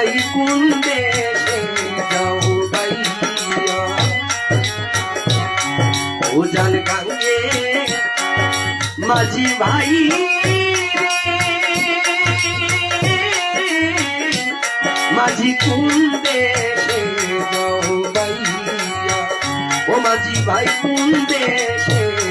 কোন দেশে যাও বাইয়া ও জান গাঙ্গে মাঝি ভাই মাঝি কোন দেশে যাও বাইয়া ও মাঝি ভাই কোন দেশে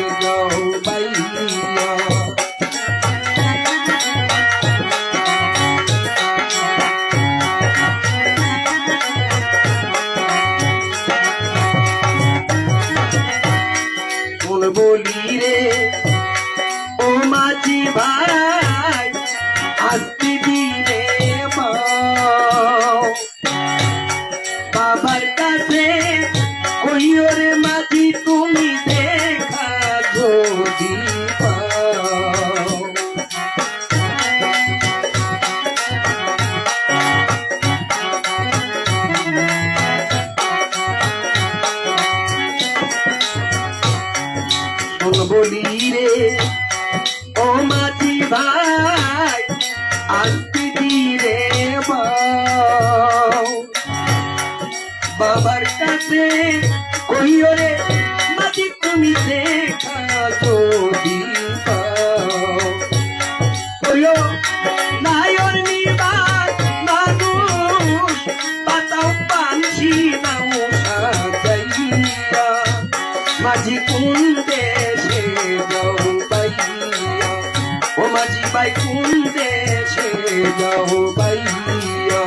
বলি রে ও মাঝি ভাই দিলে মাও। বাবার কাছে কইও রে মাঝি তুমি দেখা যদি কইও নায়র মানুষ পাতাও পানছি, নাও সাজাইয়া, মাঝি কোন যাও বাইয়া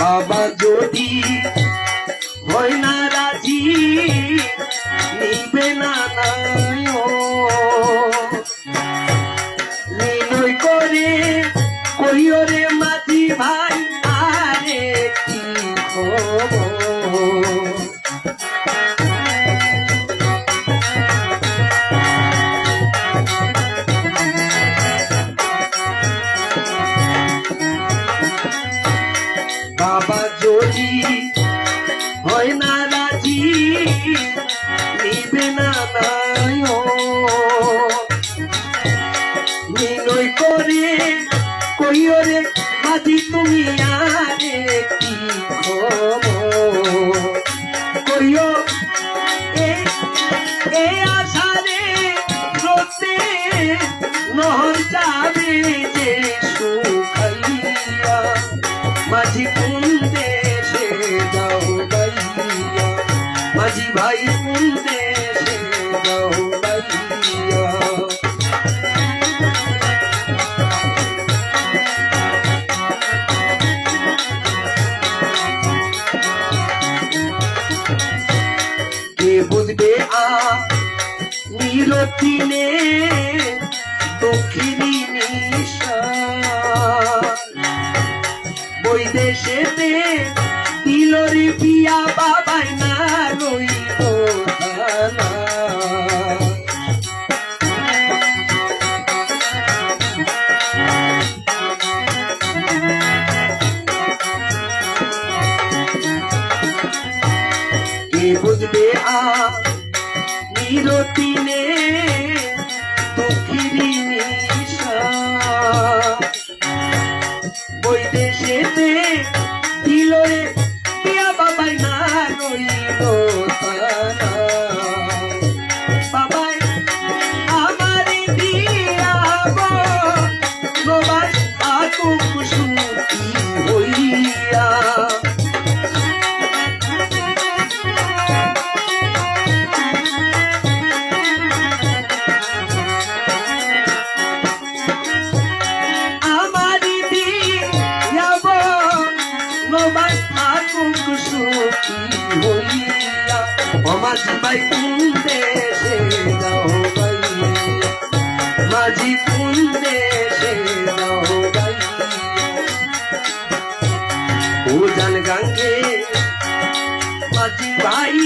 বাবা যদি হয় না রাজি নিবে না নায় নিলয় করে কইও কি কইও এ আশারে রোতে নহর যাবে ভাই দেশে বাইয়া কে বুঝবে আ নিরতিনে দক্ষিণী নিশা বৈদেশেতে দিলরি বিয়া বাবাই না রইল। কে বুঝবে অমাঝি বাই কোন দেশে যাও বাইয়া মাঝি কোন দেশে যাও মাঝি ভাই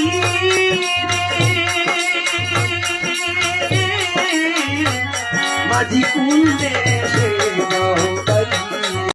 মাঝি